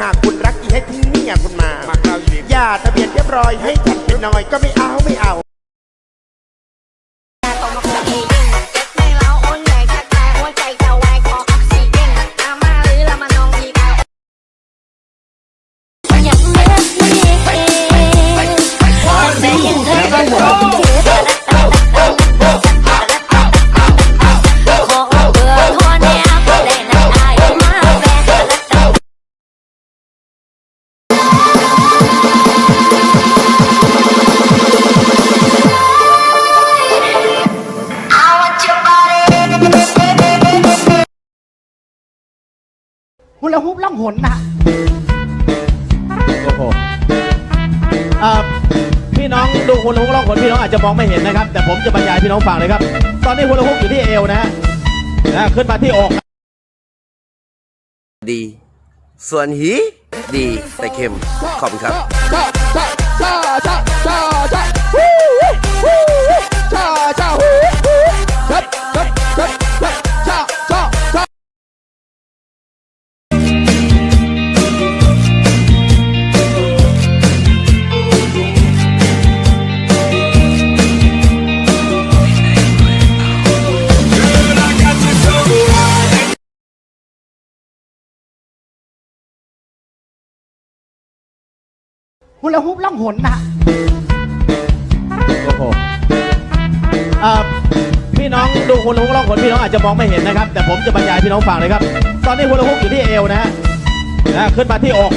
หากคุณรักอีให้ทิ้งเมียคุณมามักเราอยู่ดี อย่าทะเบียนเรียบร้อยให้ฉันเป็นน้อยก็ไม่เอาไม่เอา คุณละฮุบล่องหนนะโอ้โหเอ่อพี่น้องดูหุ่นละฮุกล่องขนพี่น้องอาจจะมองไม่เห็นนะครับ แต่ผมจะบรรยายพี่น้องฟังเลยครับ ตอนนี้หุ่นละฮุกอยู่ที่เอวนะฮะนะขึ้นมาที่อก ดี ส่วนหี ดีแต่เค็มขอบคุณครับคุ ณละฮุบล่องหนนะโอ้โหเอ่อพี่น้องดูฮุละฮุบล่องหนพี่น้องอาจจะมองไม่เห็นนะครับ แต่ผมจะบรรยายพี่น้องฟังเลยครับ ตอนนี้ฮุละฮุบอยู่ที่เอวนะฮะนะขึ้นมาที่อก